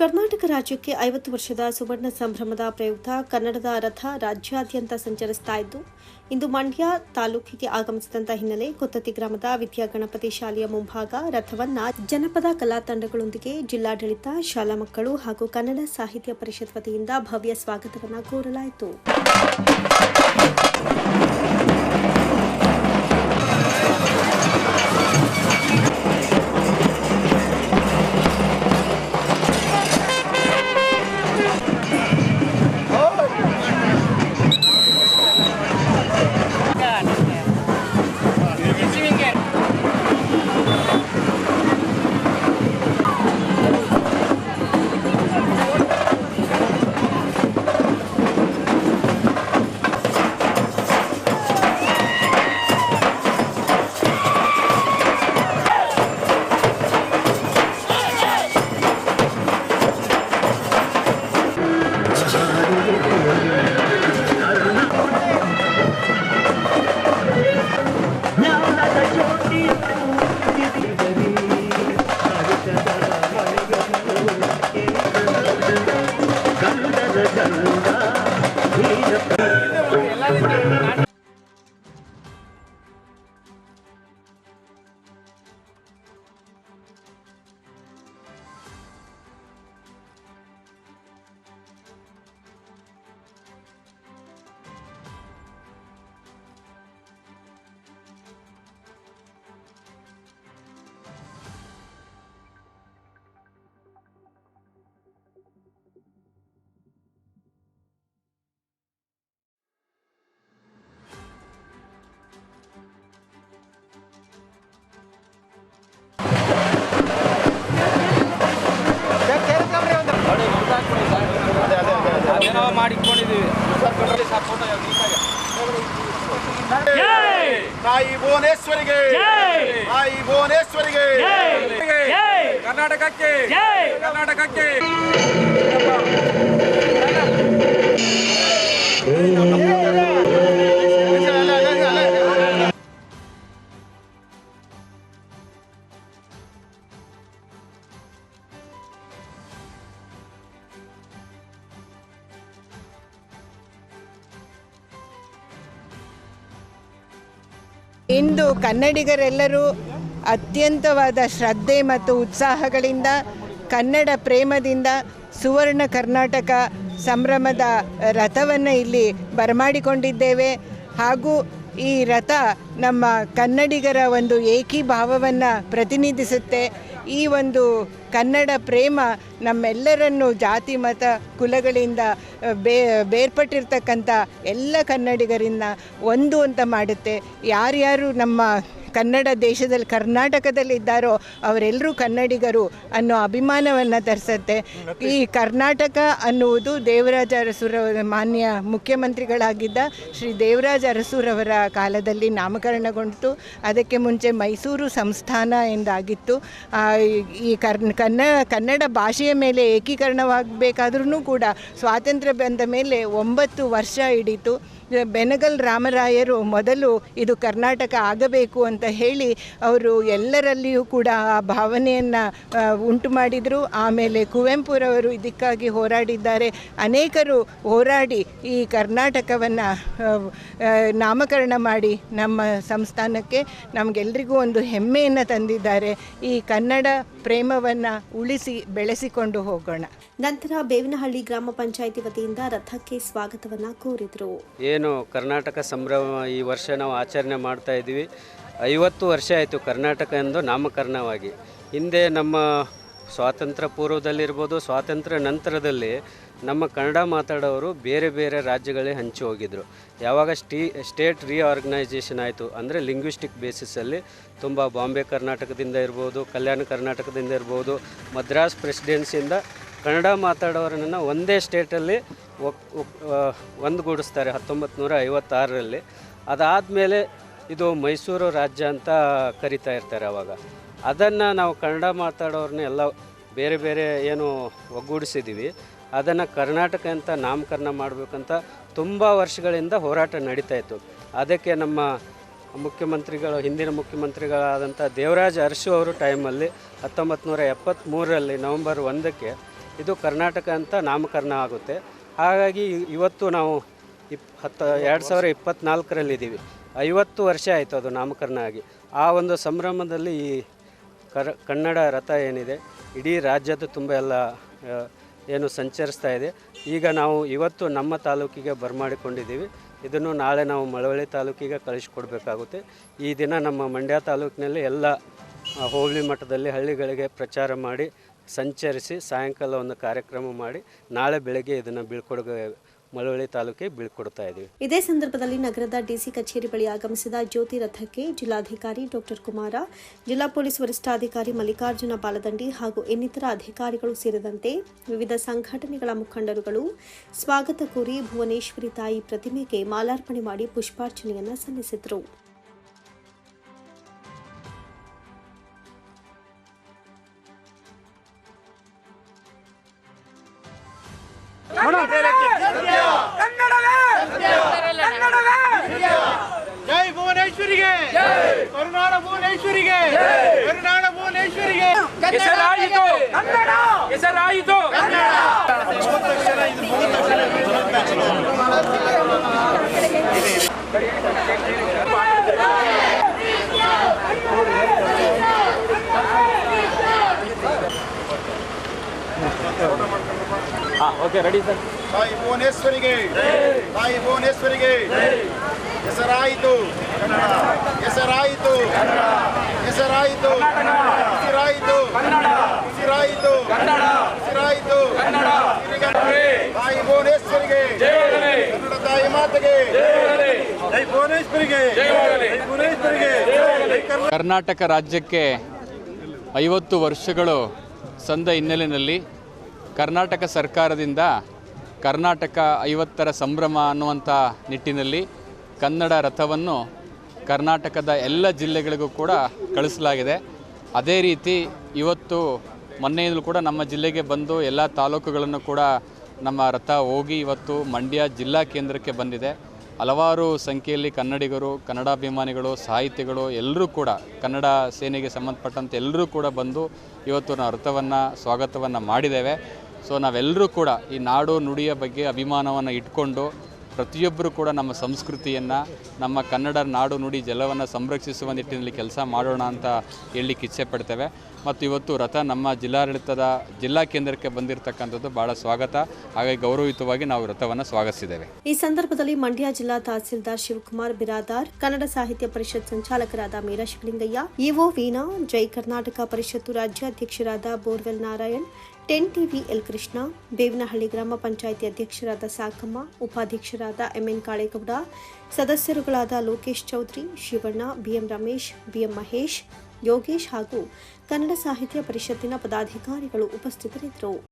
ಕರ್ನಾಟಕ ರಾಜ್ಯಕ್ಕೆ ಐವತ್ತು ವರ್ಷದ ಸುವರ್ಣ ಸಂಭ್ರಮದ ಪ್ರಯುಕ್ತ ಕನ್ನಡದ ರಥ ರಾಜ್ಯಾದ್ಯಂತ ಸಂಚರಿಸ್ತಾ ಇದ್ದು, ಇಂದು ಮಂಡ್ಯ ತಾಲೂಕಿಗೆ ಆಗಮಿಸಿದಂಥ ಹಿನ್ನೆಲೆ ಕೊತ್ತತಿ ಗ್ರಾಮದ ವಿದ್ಯಾ ಗಣಪತಿ ಶಾಲೆಯ ಮುಂಭಾಗ ರಥವನ್ನ ಜನಪದ ಕಲಾ ತಂಡಗಳೊಂದಿಗೆ ಜಿಲ್ಲಾಡಳಿತ, ಶಾಲಾ ಮಕ್ಕಳು ಹಾಗೂ ಕನ್ನಡ ಸಾಹಿತ್ಯ ಪರಿಷತ್ ವತಿಯಿಂದ ಭವ್ಯ ಸ್ವಾಗತವನ್ನು ಕೋರಲಾಯಿತು. ಅದೇನೋ ಮಾಡಿಕೊಂಡಿದ್ದೀವಿ. ತಾಯಿ ಭುವನೇಶ್ವರಿಗೆ. ತಾಯಿ ಭುವನೇಶ್ವರಿಗೆ. ಕರ್ನಾಟಕಕ್ಕೆ. ಕರ್ನಾಟಕಕ್ಕೆ. ಇಂದು ಕನ್ನಡಿಗರೆಲ್ಲರೂ ಅತ್ಯಂತವಾದ ಶ್ರದ್ಧೆ ಮತ್ತು ಉತ್ಸಾಹಗಳಿಂದ ಕನ್ನಡ ಪ್ರೇಮದಿಂದ ಸುವರ್ಣ ಕರ್ನಾಟಕ ಸಂಭ್ರಮದ ರಥವನ್ನು ಇಲ್ಲಿ ಬರಮಾಡಿಕೊಂಡಿದ್ದೇವೆ. ಹಾಗೂ ಈ ರಥ ನಮ್ಮ ಕನ್ನಡಿಗರ ಒಂದು ಏಕೀಭಾವವನ್ನು ಪ್ರತಿನಿಧಿಸುತ್ತೆ. ಈ ಒಂದು ಕನ್ನಡ ಪ್ರೇಮ ನಮ್ಮೆಲ್ಲರನ್ನು ಜಾತಿ, ಮತ, ಕುಲಗಳಿಂದ ಬೇ, ಬೇರ್ಪಟ್ಟಿರ್ತಕ್ಕಂಥ ಎಲ್ಲ ಕನ್ನಡಿಗರಿಂದ ಒಂದು ಅಂತ ಮಾಡುತ್ತೆ. ಯಾರ್ಯಾರು ನಮ್ಮ ಕನ್ನಡ ದೇಶದಲ್ಲಿ ಕರ್ನಾಟಕದಲ್ಲಿದ್ದಾರೋ ಅವರೆಲ್ಲರೂ ಕನ್ನಡಿಗರು ಅನ್ನೋ ಅಭಿಮಾನವನ್ನು ತರಿಸುತ್ತೆ. ಈ ಕರ್ನಾಟಕ ಅನ್ನುವುದು ದೇವರಾಜ ಅರಸುರವರ ಮಾನ್ಯ ಮುಖ್ಯಮಂತ್ರಿಗಳಾಗಿದ್ದ ಶ್ರೀ ದೇವರಾಜ ಅರಸುರವರ ಕಾಲದಲ್ಲಿ ನಾಮಕರಣಗೊಂಡಿತು. ಅದಕ್ಕೆ ಮುಂಚೆ ಮೈಸೂರು ಸಂಸ್ಥಾನ ಎಂದಾಗಿತ್ತು. ಈ ಕರ್ನ, ಕನ್ನ, ಕನ್ನಡ ಭಾಷೆಯ ಮೇಲೆ ಏಕೀಕರಣವಾಗಬೇಕಾದ್ರೂ ಕೂಡ ಸ್ವಾತಂತ್ರ್ಯ ಬಂದ ಮೇಲೆ ಒಂಬತ್ತು ವರ್ಷ ಹಿಡಿತು. ಬೆನಗಲ್ ರಾಮರಾಯರು ಮೊದಲು ಇದು ಕರ್ನಾಟಕ ಆಗಬೇಕು ಅಂತ ಹೇಳಿ ಅವರು ಎಲ್ಲರಲ್ಲಿಯೂ ಕೂಡ ಆ ಭಾವನೆಯನ್ನು ಉಂಟು ಮಾಡಿದರು. ಆಮೇಲೆ ಕುವೆಂಪುರವರು ಇದಕ್ಕಾಗಿ ಹೋರಾಡಿದ್ದಾರೆ. ಅನೇಕರು ಹೋರಾಡಿ ಈ ಕರ್ನಾಟಕವನ್ನು ನಾಮಕರಣ ಮಾಡಿ ನಮ್ಮ ಸಂಸ್ಥಾನಕ್ಕೆ ನಮಗೆಲ್ರಿಗೂ ಒಂದು ಹೆಮ್ಮೆಯನ್ನು ತಂದಿದ್ದಾರೆ. ಈ ಕನ್ನಡ ಪ್ರೇಮವನ್ನು ಉಳಿಸಿ ಬೆಳೆಸಿಕೊಂಡು ಹೋಗೋಣ. ನಂತರ ಬೇವಿನಹಳ್ಳಿ ಗ್ರಾಮ ಪಂಚಾಯಿತಿ ವತಿಯಿಂದ ರಥಕ್ಕೆ ಸ್ವಾಗತವನ್ನು ಕೋರಿದರು. ಏನು ಕರ್ನಾಟಕ ಸಂಭ್ರಮ ಈ ವರ್ಷ ನಾವು ಆಚರಣೆ ಮಾಡ್ತಾ ಇದ್ದೀವಿ. ಐವತ್ತು ವರ್ಷ ಆಯಿತು ಕರ್ನಾಟಕ ಎಂದು ನಾಮಕರಣವಾಗಿ. ಹಿಂದೆ ನಮ್ಮ ಸ್ವಾತಂತ್ರ್ಯ ಪೂರ್ವದಲ್ಲಿರ್ಬೋದು, ಸ್ವಾತಂತ್ರ್ಯ ನಂತರದಲ್ಲಿ ನಮ್ಮ ಕನ್ನಡ ಮಾತಾಡೋರು ಬೇರೆ ಬೇರೆ ರಾಜ್ಯಗಳೇ ಹಂಚಿ ಹೋಗಿದ್ರು. ಯಾವಾಗ ಸ್ಟೀ, ಸ್ಟೇಟ್ ರೀಆರ್ಗನೈಸೇಷನ್ ಆಯಿತು ಅಂದರೆ ಲಿಂಗ್ವಿಸ್ಟಿಕ್ ಬೇಸಿಸಲ್ಲಿ ತುಂಬ ಬಾಂಬೆ ಕರ್ನಾಟಕದಿಂದ ಇರ್ಬೋದು, ಕಲ್ಯಾಣ ಕರ್ನಾಟಕದಿಂದ ಇರ್ಬೋದು, ಮದ್ರಾಸ್ ಪ್ರೆಸಿಡೆನ್ಸಿಯಿಂದ ಕನ್ನಡ ಮಾತಾಡೋರನ್ನು ಒಂದೇ ಸ್ಟೇಟಲ್ಲಿ ಒಂದುಗೂಡಿಸ್ತಾರೆ ಹತ್ತೊಂಬತ್ತು ನೂರ ಐವತ್ತಾರರಲ್ಲಿ. ಅದಾದಮೇಲೆ ಇದು ಮೈಸೂರು ರಾಜ್ಯ ಅಂತ ಕರಿತಾ ಇರ್ತಾರೆ ಅವಾಗ. ಅದನ್ನು ನಾವು ಕನ್ನಡ ಮಾತಾಡೋರನ್ನ ಎಲ್ಲ ಬೇರೆ ಬೇರೆ ಏನು ಒಗ್ಗೂಡಿಸಿದ್ದೀವಿ ಅದನ್ನು ಕರ್ನಾಟಕ ಅಂತ ನಾಮಕರಣ ಮಾಡಬೇಕಂತ ತುಂಬ ವರ್ಷಗಳಿಂದ ಹೋರಾಟ ನಡೀತಾ ಇತ್ತು. ಅದಕ್ಕೆ ನಮ್ಮ ಮುಖ್ಯಮಂತ್ರಿಗಳು, ಹಿಂದಿನ ಮುಖ್ಯಮಂತ್ರಿಗಳಾದಂಥ ದೇವರಾಜ ಅರಸು ಅವರು ಟೈಮಲ್ಲಿ ಹತ್ತೊಂಬತ್ತು ನೂರ ಎಪ್ಪತ್ತ್ಮೂರರಲ್ಲಿ ನವಂಬರ್ ಒಂದಕ್ಕೆ ಇದು ಕರ್ನಾಟಕ ಅಂತ ನಾಮಕರಣ ಆಗುತ್ತೆ. ಹಾಗಾಗಿ ಇವತ್ತು ನಾವು ಇಪ್, ಹತ್ತು, ಎರಡು ಸಾವಿರ ಇಪ್ಪತ್ತ್ನಾಲ್ಕರಲ್ಲಿದ್ದೀವಿ ಐವತ್ತು ವರ್ಷ ಆಯಿತು ಅದು ನಾಮಕರಣ ಆಗಿ. ಆ ಒಂದು ಸಂಭ್ರಮದಲ್ಲಿ ಈ ಕರ, ಕನ್ನಡ ರಥ ಏನಿದೆ, ಇಡೀ ರಾಜ್ಯದ ತುಂಬ ಎಲ್ಲ ಏನು ಸಂಚರಿಸ್ತಾ ಇದೆ. ಈಗ ನಾವು ಇವತ್ತು ನಮ್ಮ ತಾಲೂಕಿಗೆ ಬರಮಾಡಿಕೊಂಡಿದ್ದೀವಿ. ಇದನ್ನು ನಾಳೆ ನಾವು ಮಳವಳ್ಳಿ ತಾಲೂಕಿಗೆ ಕಳಿಸ್ಕೊಡ್ಬೇಕಾಗುತ್ತೆ. ಈ ದಿನ ನಮ್ಮ ಮಂಡ್ಯ ತಾಲೂಕಿನಲ್ಲಿ ಎಲ್ಲ ಹೋಬಳಿ ಮಟ್ಟದಲ್ಲಿ ಹಳ್ಳಿಗಳಿಗೆ ಪ್ರಚಾರ ಮಾಡಿ ಸಂಚರಿಸಿ ಸಾಯಂಕಾಲ ಒಂದು ಕಾರ್ಯಕ್ರಮ ಮಾಡಿ ನಾಳೆ ಬೆಳಗ್ಗೆ ಇದನ್ನು ಬೀಳ್ಕೊಡುಗೆ, ಮಳವಳ್ಳಿ ತಾಲೂಕಿಗೆ ಬೀಳ್ಕೊಡ್ತಾ ಇದ್ದೀವಿ ಇದೇ ಸಂದರ್ಭದಲ್ಲಿ ನಗರದ ಡಿಸಿ ಕಚೇರಿ ಬಳಿ ಆಗಮಿಸಿದ ಜ್ಯೋತಿ ರಥಕ್ಕೆ ಜಿಲ್ಲಾಧಿಕಾರಿ ಡಾಕ್ಟರ್ ಕುಮಾರ, ಜಿಲ್ಲಾ ಪೊಲೀಸ್ ವರಿಷ್ಠಾಧಿಕಾರಿ ಮಲ್ಲಿಕಾರ್ಜುನ ಬಾಲದಂಡಿ ಹಾಗೂ ಇನ್ನಿತರ ಅಧಿಕಾರಿಗಳು ಸೇರಿದಂತೆ ವಿವಿಧ ಸಂಘಟನೆಗಳ ಮುಖಂಡರುಗಳು ಸ್ವಾಗತ ಕೋರಿ ಭುವನೇಶ್ವರಿ ತಾಯಿ ಪ್ರತಿಮೆಗೆ ಮಾಲಾರ್ಪಣೆ ಮಾಡಿ ಪುಷ್ಪಾರ್ಚನೆಯನ್ನು ಸಲ್ಲಿಸಿದರು. ಕರುನಾಡ ಭುವನೇಶ್ವರಿಗೆ ಕರುನಾಡ ಓಕೆ ರೆಡಿ ಸರ್ ತಾಯಿ ಭುವನೇಶ್ವರಿಗೆ. ತಾಯಿ ಭುವನೇಶ್ವರಿಗೆ. ಹೆಸರಾಯಿತು. ಹೆಸರಾಯಿತು. ಹೆಸರಾಯಿತು. ಉಸಿರಾಯಿತು. ಉಸಿರಾಯಿತು. ಉಸಿರಾಯಿತು. ತಾಯಿ ಭುವನೇಶ್ವರಿಗೆ. ಕನ್ನಡ ತಾಯಿ ಮಾತೆಗೆ. ಜೈ ಭುವನೇಶ್ವರಿಗೆ. ಭುವನೇಶ್ವರಿಗೆ. ಕರ್ನಾಟಕ ರಾಜ್ಯಕ್ಕೆ ಐವತ್ತು ವರ್ಷಗಳು ಸಂದ ಹಿನ್ನೆಲೆಯಲ್ಲಿ ಕರ್ನಾಟಕ ಸರ್ಕಾರದಿಂದ ಕರ್ನಾಟಕ ಐವತ್ತರ ಸಂಭ್ರಮ ಅನ್ನುವಂಥ ನಿಟ್ಟಿನಲ್ಲಿ ಕನ್ನಡ ರಥವನ್ನು ಕರ್ನಾಟಕದ ಎಲ್ಲ ಜಿಲ್ಲೆಗಳಿಗೂ ಕೂಡ ಕಳಿಸಲಾಗಿದೆ. ಅದೇ ರೀತಿ ಇವತ್ತು ಮೊನ್ನೆಯಿಂದಲೂ ಕೂಡ ನಮ್ಮ ಜಿಲ್ಲೆಗೆ ಬಂದು ಎಲ್ಲ ತಾಲೂಕುಗಳನ್ನು ಕೂಡ ನಮ್ಮ ರಥ ಹೋಗಿ ಇವತ್ತು ಮಂಡ್ಯ ಜಿಲ್ಲಾ ಕೇಂದ್ರಕ್ಕೆ ಬಂದಿದೆ. ಹಲವಾರು ಸಂಖ್ಯೆಯಲ್ಲಿ ಕನ್ನಡಿಗರು, ಕನ್ನಡಾಭಿಮಾನಿಗಳು, ಸಾಹಿತಿಗಳು, ಎಲ್ಲರೂ ಕೂಡ ಕನ್ನಡ ಸೇನೆಗೆ ಸಂಬಂಧಪಟ್ಟಂತೆ ಎಲ್ಲರೂ ಕೂಡ ಬಂದು ಇವತ್ತು ನಾವು ವೃತ್ತವನ್ನು ಸ್ವಾಗತವನ್ನು ಮಾಡಿದ್ದೇವೆ. ಸೊ ನಾವೆಲ್ಲರೂ ಕೂಡ ಈ ನಾಡು ನುಡಿಯ ಬಗ್ಗೆ ಅಭಿಮಾನವನ್ನು ಇಟ್ಕೊಂಡು ಪ್ರತಿಯೊಬ್ಬರು ಕೂಡ ನಮ್ಮ ಸಂಸ್ಕೃತಿಯನ್ನು, ನಮ್ಮ ಕನ್ನಡ ನಾಡು ನುಡಿ ಜಲವನ್ನು ಸಂರಕ್ಷಿಸುವ ನಿಟ್ಟಿನಲ್ಲಿ ಕೆಲಸ ಮಾಡೋಣ ಅಂತ ಹೇಳಲಿಕ್ಕೆ ಇಚ್ಛೆ ಪಡ್ತೇವೆ. ಮತ್ತು ಇವತ್ತು ರಥ ನಮ್ಮ ಜಿಲ್ಲಾಡಳಿತದ ಜಿಲ್ಲಾ ಕೇಂದ್ರಕ್ಕೆ ಬಂದಿರತಕ್ಕಂಥದ್ದು ಬಹಳ ಸ್ವಾಗತ. ಹಾಗೆ ಗೌರವಯುತವಾಗಿ ನಾವು ರಥವನ್ನು ಸ್ವಾಗತಿಸಿದ್ದೇವೆ. ಈ ಸಂದರ್ಭದಲ್ಲಿ ಮಂಡ್ಯ ಜಿಲ್ಲಾ ತಹಸೀಲ್ದಾರ್ ಶಿವಕುಮಾರ್ ಬಿರಾದಾರ್, ಕನ್ನಡ ಸಾಹಿತ್ಯ ಪರಿಷತ್ ಸಂಚಾಲಕರಾದ ಮೀರಾ ಶಿವಲಿಂಗಯ್ಯ, ಇಒ ವೀಣಾ, ಜೈ ಕರ್ನಾಟಕ ಪರಿಷತ್ತು ರಾಜ್ಯಾಧ್ಯಕ್ಷರಾದ borewell Narayan ten TV L Krishna Bevinahalli ಗ್ರಾಮ ಪಂಚಾಯಿತಿ ಅಧ್ಯಕ್ಷರಾದ ಸಾಕಮ್ಮ, ಉಪಾಧ್ಯಕ್ಷರಾದ ಎಂಎನ್ ಕಾಳೇಗೌಡ, ಸದಸ್ಯರುಗಳಾದ ಲೋಕೇಶ್ ಚೌಧರಿ, ಶಿವಣ್ಣ, ಬಿಎಂ ರಮೇಶ್, ಬಿಎಂ ಮಹೇಶ್, ಯೋಗೇಶ್ ಹಾಗೂ ಕನ್ನಡ ಸಾಹಿತ್ಯ ಪರಿಷತ್ತಿನ ಪದಾಧಿಕಾರಿಗಳು ಉಪಸ್ಥಿತರಿದ್ದರು.